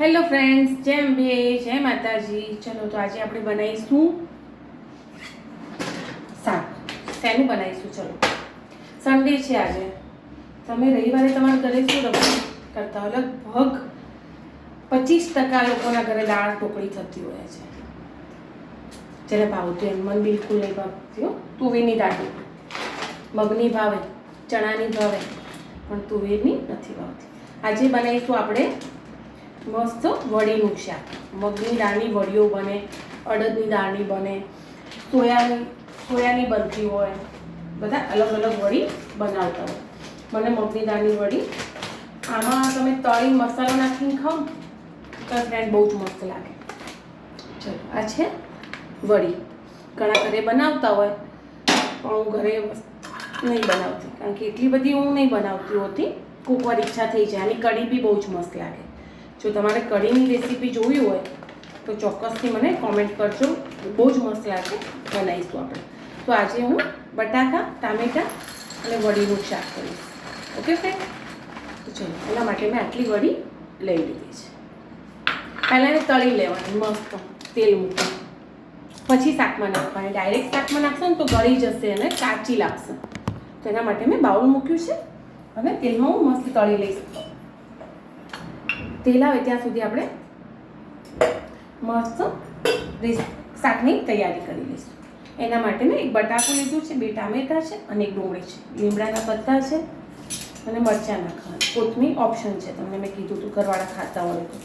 Hello friends જેમ બે જય માતાજી. ચલો તો આજે આપણે બનાવીશું શાક. શેનું બનાવીશું? ચલો. સન્ડે છે આજે. તમે રવિવારે તમારા ઘરે શું રમણ કરતા હોય લગભગ પચીસ ટકા લોકોના ઘરે દાળ ઢોકળી થતી હોય છે. જેને ભાવતું એમ મન બિલકુલ નહીં ભાવતું. તુવેરની દાળ. મગની ભાવે, ચણાની ભાવે, પણ તુવેરની નથી ભાવતી. આજે બનાવીશું આપણે મસ્ત વડીનું શાક. મગની દાળની વડીઓ બને, અડદની દાળની બને, સોયાની સોયાની બનતી હોય, બધા અલગ અલગ વડી બનાવતા હોય. મને મગની દાળની વડી, આમાં તમે તળી મસાલો નાખીને ખાઓ તો ફ્રેન્ડ બહુ જ મસ્ત લાગે. ચલો, આ છે વડી. ઘણા ઘરે બનાવતા હોય, પણ હું ઘરે નહીં બનાવતી, કારણ કે એટલી બધી હું નહીં બનાવતી હોતી. કોક વાર ઈચ્છા થઈ જાય આની કઢી બી બહુ જ મસ્ત લાગે. જો તમારે કઢીની રેસીપી જોવી હોય, તો ચોક્કસથી મને કોમેન્ટ કરજો. બહુ જ મસ્ત લાગે, બનાવીશું આપણે. તો આજે હું બટાકા, ટામેટા અને વડીનું શાક કરીશ. ઓકે ફ્રેન્ડ તો ચલો, એના માટે મેં આટલી વડી લઈ લીધી છે. પહેલાં એને તળી લેવાની, મસ્ત તેલ મૂકી પછી શાકમાં નાખવાની. ડાયરેક્ટ શાકમાં નાખશો ને તો ગળી જશે અને કાચી લાગશે. તો એના માટે મેં બાઉલ મૂક્યું છે અને તેલમાં હું મસ્ત તળી લઈશ. તેલ આવે ત્યાં સુધી આપણે મસ્ત શાકની તૈયારી કરી લઈશું. એના માટે મેં એક બટાકું લીધું છે, બે ટામેટાં છે અને એક ડુંગળી છે. લીમડાના પત્તા છે અને મરચાં નાખવાના. કોથમીર ઓપ્શન છે, તમને મેં કીધું હતું ઘરવાળા ખાતા હોય તો.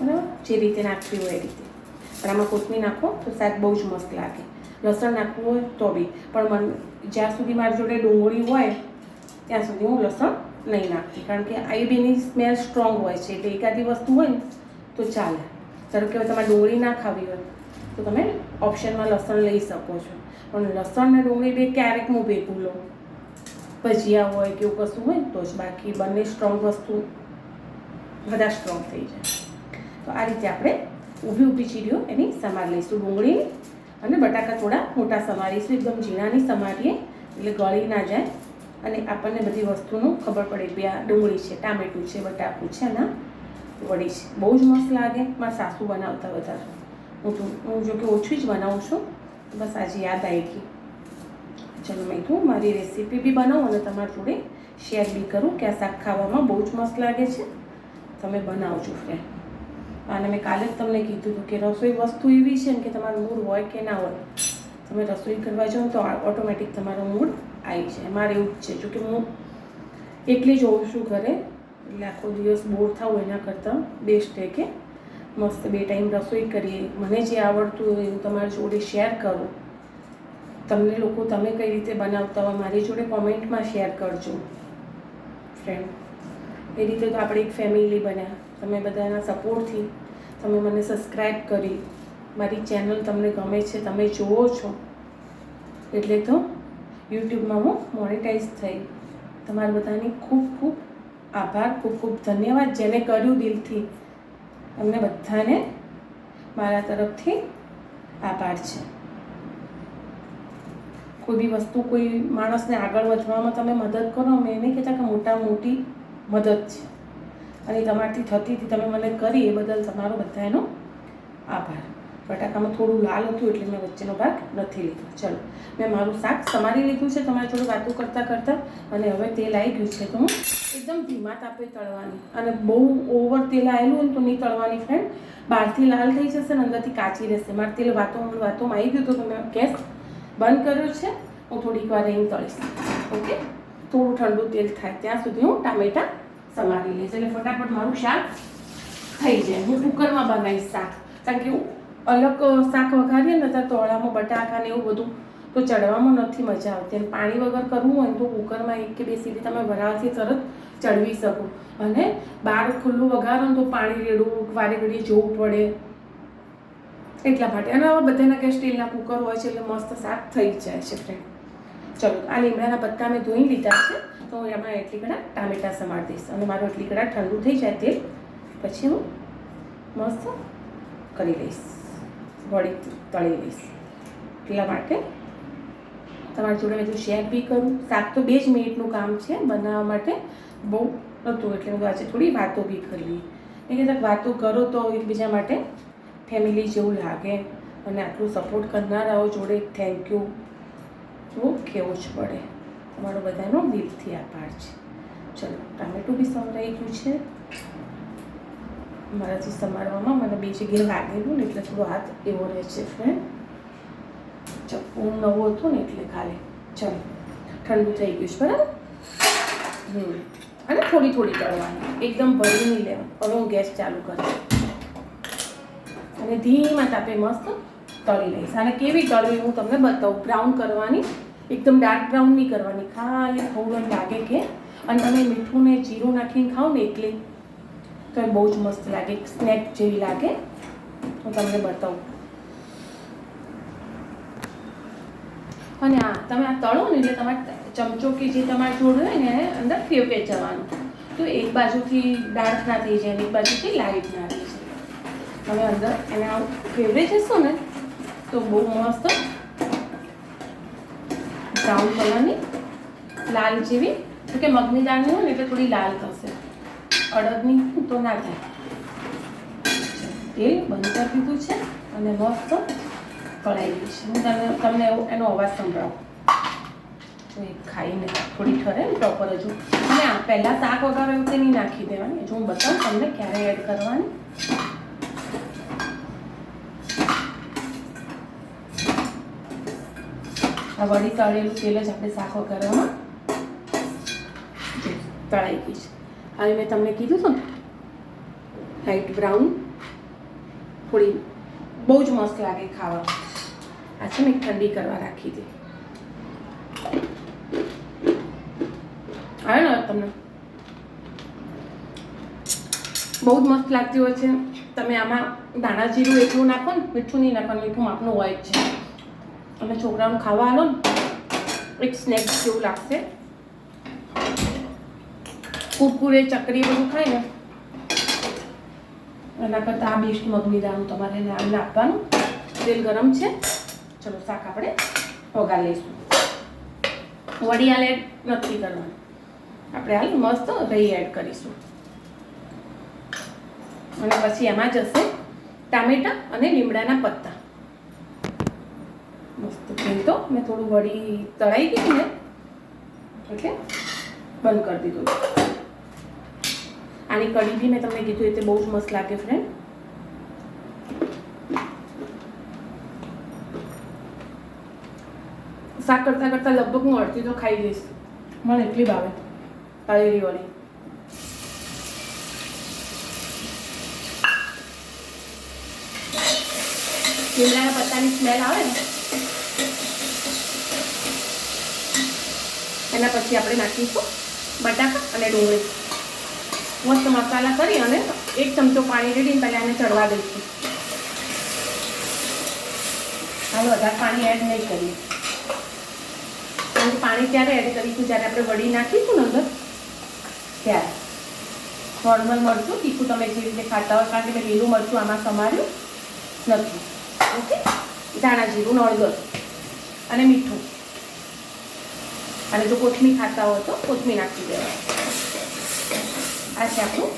બરાબર? જે રીતે નાખવી હોય એ રીતે. પણ આમાં કોથમીર નાખો તો શાક બહુ જ મસ્ત લાગે. લસણ નાખવું હોય તો બી. પણ મને જ્યાં સુધી મારી જોડે ડુંગળી હોય, ત્યાં સુધી હું લસણ નહીં નાખતી કારણ કે આ બેની સ્મેલ સ્ટ્રોંગ હોય છે. એટલે એકાદી વસ્તુ હોય ને, તો ચાલે. ધારો કે હવે તમારે ડુંગળી ના ખાવી હોય, તો તમે ઓપ્શનમાં લસણ લઈ શકો છો. પણ લસણ ને ડુંગળી બે ક્યારેક હું ભેગું લઉં. ભજીયા હોય કે એવું કશું હોય તો જ બાકી બંને સ્ટ્રોંગ વસ્તુ બધા સ્ટ્રોંગ થઈ જાય. તો આ રીતે આપણે ઊભી ઊભી ચીરીઓ એની સમાર લઈશું. ડુંગળીની અને બટાકા થોડા મોટા સમારીશું. એકદમ ઝીણાની સમારીએ, એટલે ગળી ના જાય. અને આપણને બધી વસ્તુનું ખબર પડે કે આ ડુંગળી છે, ટામેટું છે, બટાકું છે અને વડી છે. બહુ જ મસ્ત લાગે. મારા સાસુ બનાવતા વધારે. હું તો, હું જો કે ઓછું જ બનાવું છું. બસ આજે યાદ આવી ગઈ. ચાલો, મેં કીધું મારી રેસીપી બી બનાવું અને તમારી જોડે શેર બી કરું કે આ શાક ખાવામાં બહુ જ મસ્ત લાગે છે. તમે બનાવજો ફ્રેન્ડ અને મેં કાલે જ તમને કીધું હતું કે રસોઈ વસ્તુ એવી છે ને કે તમારું મૂડ હોય કે ના હોય. તમે રસોઈ કરવા જાઓ તો ઓટોમેટિક તમારો મૂડ આવી છે. મારે એવું જ છે. જો કે હું એકલી જ હોઉં છું ઘરે, એટલે આખો દિવસ બોર થાવ એના કરતાં. બેસ્ટ છે કે મસ્ત બે ટાઈમ રસોઈ કરીએ. મને જે આવડતું હોય એવું તમારી જોડે શેર કરું. તમને લોકો તમે કઈ રીતે બનાવતા હોય મારી જોડે કોમેન્ટમાં શેર કરજો. ફ્રેન્ડ એ રીતે તો આપણે એક ફેમિલી બન્યા. તમે બધાના સપોર્ટથી તમે મને સબસ્ક્રાઈબ કરી. મારી ચેનલ તમને ગમે છે, તમે જુઓ છો. એટલે તો યુટ્યુબમાં હું મોનેટાઈઝ થઈ. તમારા બધાની ખૂબ ખૂબ આભાર, ખૂબ ખૂબ ધન્યવાદ જેને કર્યું દિલથી. અમને બધાને મારા તરફથી આભાર છે. કોઈ બી વસ્તુ, કોઈ માણસને આગળ વધવામાં તમે મદદ કરો, અમે એને કહેતા કે મોટા મોટી મદદ છે. અને તમારથી થતી હતી તમે મને કરી, એ બદલ તમારો બધાનો આભાર. બટાકામાં થોડું લાલ હતું એટલે મેં વચ્ચેનો ભાગ નથી લીધો. ચલો, મેં મારું શાક સમારી લીધું છે, તમારે થોડું વાતો કરતાં કરતાં. અને હવે તેલ આવી ગયું છે તો હું એકદમ ધીમા તાપે તળવાની. અને બહુ ઓવર તેલ આવેલું હોય તો નહીં તળવાની ફ્રેન્ડ બહારથી લાલ થઈ જશે ને અંદરથી કાચી રહેશે. મારે તેલ વાતો વાતોમાં આવી ગયું તો મેં ગેસ બંધ કર્યો છે. હું થોડીક વાર અહીં તળીશ. ઓકે? થોડું ઠંડુ તેલ થાય ત્યાં સુધી હું ટામેટાં સમારી લઈશ. એટલે ફટાફટ મારું શાક થઈ જાય. હું કુકરમાં બનાવીશ શાક. કારણ કે અલગ શાક વઘારીએ ને ત્યાં તોળામાં બટાકા ને એવું બધું, તો ચડવામાં નથી મજા આવતી. અને પાણી વગર કરવું હોય તો કુકરમાં એક કે બે સીધી તમે વરાળથી તરત ચડવી શકો. અને બહાર ખુલ્લું વઘારો તો પાણી રેડવું વારે ઘડી જોવું પડે. એટલા માટે. અને હવે બધાના કે સ્ટીલના કુકર હોય છે એટલે મસ્ત શાક થઈ જાય છે ફ્રેન્ડ ચલો આ લીમડાના પત્તા મેં ધોઈ લીધા છે, તો હું એમાં એટલી કડા ટામેટા સમાર દઈશ. અને મારું એટલી કડા ઠંડુ થઈ જાય તે પછી હું મસ્ત કરી લઈશ. વળી તળી લઈશ એટલા માટે તમારી જોડે મેં શેર બી કરું. શાક તો બે જ મિનિટનું કામ છે, બનાવવા માટે બહુ હતું એટલે હું આજે થોડી વાતો બી કરવી એ કદાચ વાતો કરો તો એકબીજા માટે ફેમિલી જેવું લાગે અને આટલું સપોર્ટ કરનારાઓ જોડે થેન્ક યુ એવું કહેવું જ પડે. તમારો બધાનો દિલથી આભાર છે. ચલો, ટામેટું બી સંભળાઈ ગયું છે. મારાથી સમારવામાં મને બે જગ્યાએ લાગેલું ને એટલે થોડો હાથ એવો રહે છે ફ્રેન્ડ હું નવો હતો ને એટલે ખાલી, ચલો, ઠંડુ થઈ ગયું છે, બરાબર? હમ, અને થોડી થોડી તળવાની, એકદમ ભરી નહીં લેવાનું, હવે હું ગેસ ચાલુ કરીશ. અને ધીમા તાપે મસ્ત તળી લઈશ. અને કેવી તળવી હું તમને બતાવું. બ્રાઉન કરવાની, એકદમ ડાર્ક બ્રાઉન નહીં કરવાની, ખાલી થોડું લાગે કે, અને તમે મીઠું ને જીરું નાખીને ખાઓ ને એકલી તો એ બહુ જ મસ્ત લાગે સ્નેક જેવી લાગે. હું તમને બતાવું. અને આ, તમે આ તળો ને એટલે તમારે ચમચો કે જે તમારે જોડ હોય ને એને અંદર ફેરવે જવાનું. તો એક બાજુથી ડાર્ક ના થઈ જાય એક બાજુથી લાઇટ ના થઈ જાય. તમે અંદર એને આવું ફેવરે જશો ને, તો બહુ મસ્ત બ્રાઉન કલરની લાલ જેવી કે મગની દાળની હોય ને એટલે થોડી લાલ થશે. અડદની તો ના થાય તેલ બંધ કરી દીધું છે અને મસ્ત કળાઈ ગઈ છે. હું તમને તમને એનો અવાજ સંભળાવું. તો એ ખાઈને થોડી ઠરે ને પ્રોપર હજુ. આ પહેલાં શાક વગર એવું તે નહીં નાખી દેવાની. જો હું બતાવું તમને ક્યારે એડ કરવાની. આ વળી તળેલું તેલ જ આપણે શાક વઘારવામાં તળાઈ ગઈ છે. હવે મેં તમને કીધું હતું ને બ્રાઉન થોડી બહુ જ મસ્ત લાગે ખાવા. આ છે મેં ઠંડી કરવા રાખી હતી. આવે ને તમને? બહુ જ મસ્ત લાગતી હોય છે. તમે આમાં દાણા જીરું એટલું નાખો ને, મીઠું નહીં નાખવાનું, મીઠું માપનું હોય જ છે. અને છોકરાઓને ખાવા આવો ને, એક સ્નેક્સ જેવું લાગશે. કુરકુરે, ચકરી બધું ખાય ને એના કરતાં આ બેસ્ટ મગની દાળ તમારે નામ આપવાનું. તેલ ગરમ છે. ચલો, શાક આપણે વઘાર લઈશું. વડિયાળ એડ નથી કરવાનું. આપણે હાલ મસ્ત રહી એડ કરીશું. અને પછી એમાં જશે ટામેટા અને લીમડાના પત્તા. મસ્ત તેલ તો મેં થોડું વળી તળાઈ ગયું ને, એટલે બંધ કરી દીધું. આની કઢી બી મેં તમને કીધું એ બહુ જ મસ્ત લાગે ફ્રેન્ડ શાક કરતાં કરતાં લગભગ હું અડધી તો ખાઈ જઈશ. મને એટલી ભાવે તળેલી લીમડાના પત્તાની સ્મેલ આવે ને? એના પછી આપણે નાખીશું બટાકા અને ડુંગળી. મસ્ત મસાલા કરી અને એક ચમચો પાણી રેડીને પહેલાં એને ચડવા દઈશું. હાલ વધારે પાણી એડ નહીં કરીએ. કારણ પાણી ત્યારે એડ કરીશું? જ્યારે આપણે વડી નાખીશું ને અંદર, ત્યારે. નોર્મલ મરચું, તીખું તમે જે રીતે ખાતા હોય, કારણ કે મેં લીલું મરચું આમાં સમાર્યું નથી. ઓકે? ધાણા જીરું નળગર અને મીઠું. અને જો કોથમીર ખાતા હોય તો કોથમીર નાખી દેવા આ છે આપણું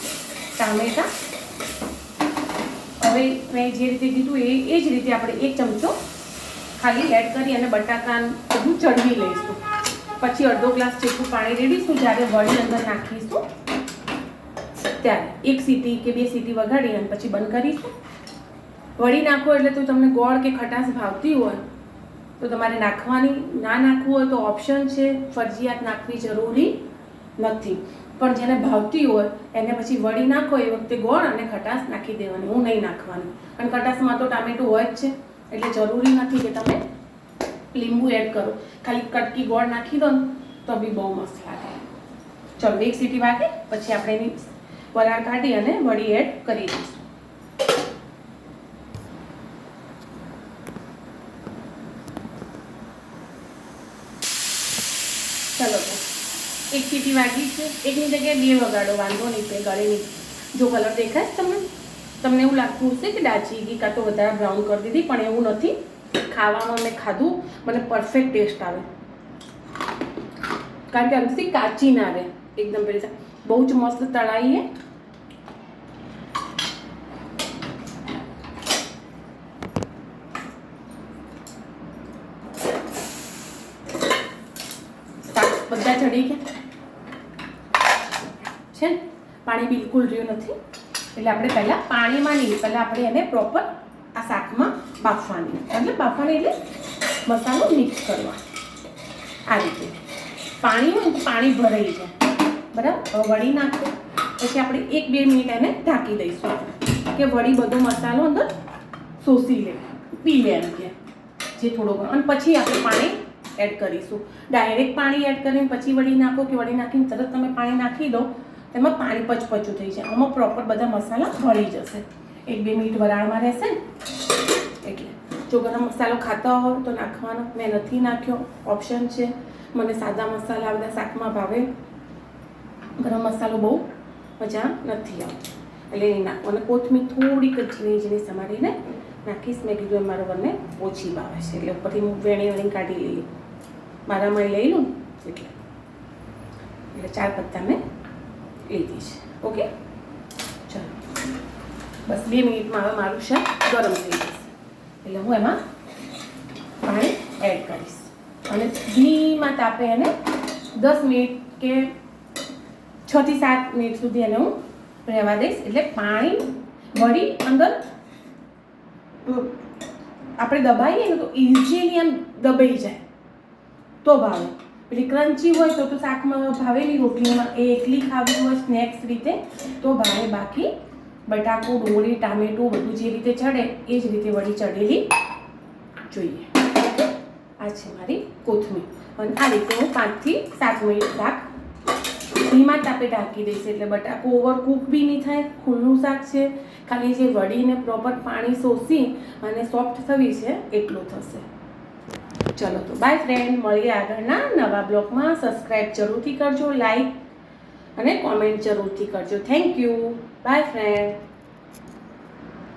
ટામેટા. હવે મેં જે રીતે કીધું એ એ જ રીતે આપણે એક ચમચો ખાલી એડ કરી અને બટાકા બધું ચડવી લઈશું. પછી અડધો ગ્લાસ જેટલું પાણી રેડીશું જ્યારે વળી અંદર નાખીશું, ત્યારે એક સીટી કે બે સીટી વગાડી અને પછી બંધ કરીશું. વળી નાખો એટલે તો તમને ગોળ કે ખટાશ ભાવતી હોય. તો તમારે નાખવાની, ના નાખવું હોય તો ઓપ્શન છે. ફરજિયાત નાખવી જરૂરી નથી. પણ જેને ભાવતી હોય, એને પછી વળી નાખો એ વખતે ગોળ અને ખટાશ નાખી દેવાની, હું નહીં નાખવાની. અને ખટાશમાં તો ટામેટું હોય જ છે, એટલે જરૂરી નથી કે તમે લીંબુ એડ કરો. ખાલી કટકી ગોળ નાખી દો તો બી બહુ મસ્ત લાગે. ચલો, એક સીટી વાગે પછી આપણે એની વરાળ કાઢી અને વળી એડ કરી દઈશું. ચલો એક સીટી વાગી છે. એકની જગ્યાએ બે વગાડો, વાંધો નહીં તે ગળે નહીં. જો કલર દેખાય તમને તમને એવું લાગતું હશે કે દાચી ઘી કાં તો વધારે બ્રાઉન કરી દીધી, પણ એવું નથી. ખાવામાં મેં ખાધું, મને પરફેક્ટ ટેસ્ટ આવે. કારણ કે અંદરથી કાચી ના આવે એકદમ પેલી બહુ જ મસ્ત તળાઈએ બધા ચડી ગયા? છે. ને પાણી બિલકુલ રહ્યું નથી. એટલે આપણે પહેલાં પાણીમાં નહીં, પહેલાં આપણે એને પ્રોપર આ શાકમાં બાફવાની. એટલે બાફવાની એટલે મસાલો મિક્સ કરવા. આ રીતે. પાણી પાણી ભરાઈ જાય. બરાબર? વળી નાખો પછી આપણે એક બે મિનિટ એને ઢાંકી દઈશું કે વળી બધો મસાલો અંદર શોષી લે. પી લે જે થોડો ઘણો. અને પછી આપણે પાણી એડ કરીશું. ડાયરેક્ટ પાણી એડ કરીને પછી વળી નાખો કે વળી નાખીને તરત તમે પાણી નાખી દો. તેમાં પાણી પચપચું થઈ જાય. આમાં પ્રોપર બધા મસાલા ભળી જશે. એક બે મિનિટ વરાળમાં રહેશે એટલે જો ગરમ મસાલો ખાતા હોય તો નાખવાનો. મેં નથી નાખ્યો. ઓપ્શન છે. મને સાદા મસાલા, બધા શાકમાં ભાવે. ગરમ મસાલો બહુ મજા નથી આવતી. એટલે એ નાખો. અને કોથમીર થોડીક જ ઝીણી ઝીણી સમારીને નાખીશ. મેં કીધું એમ મારો બંને ઓછી ભાવે છે. એટલે ઉપરથી હું વેણી વેણી કાઢી લઈએ. મારામાં લઈ લઉં. એટલે. એટલે ચાર પત્તા મેં લીધી છે. ઓકે? ચાલો. બસ બે મિનિટમાં હવે મારું શાક ગરમ થઈ જશે. એટલે હું એમાં પાણી એડ કરીશ. અને ધીમા તાપે એને દસ મિનિટ કે છથી સાત મિનિટ સુધી એને હું રહેવા દઈશ. એટલે પાણી વળી અંદર આપણે દબાઈએ ને તો ઇઝીલી એમ દબાઈ જાય. તો ભાવે. પેલી ક્રન્ચી હોય તો તો શાકમાં ભાવેલી રોટલીમાં એ એકલી ખાવી હોય સ્નેક્સ રીતે, તો ભાવે બાકી બટાકું, ડુંગળી, ટામેટું, બધું જે રીતે ચડે, એ જ રીતે વળી ચડેલી જોઈએ. આ છે મારી કોથમીર. અને આ રીતે હું પાંચથી સાત મિનિટ શાક ધીમા તાપે ઢાંકી દઈશ, એટલે બટાકું ઓવર કૂક બી નહીં થાય, ખુલ્લું શાક છે. ખાલી જે વળીને પ્રોપર પાણી શોષી અને સોફ્ટ થવી છે, એટલું થશે. ચલો તો બાય ફ્રેન્ડ મળીએ આગળના નવા બ્લોગમાં. સબસ્ક્રાઈબ જરૂરથી કરજો લાઈક અને કોમેન્ટ જરૂરથી કરજો. Thank you bye friend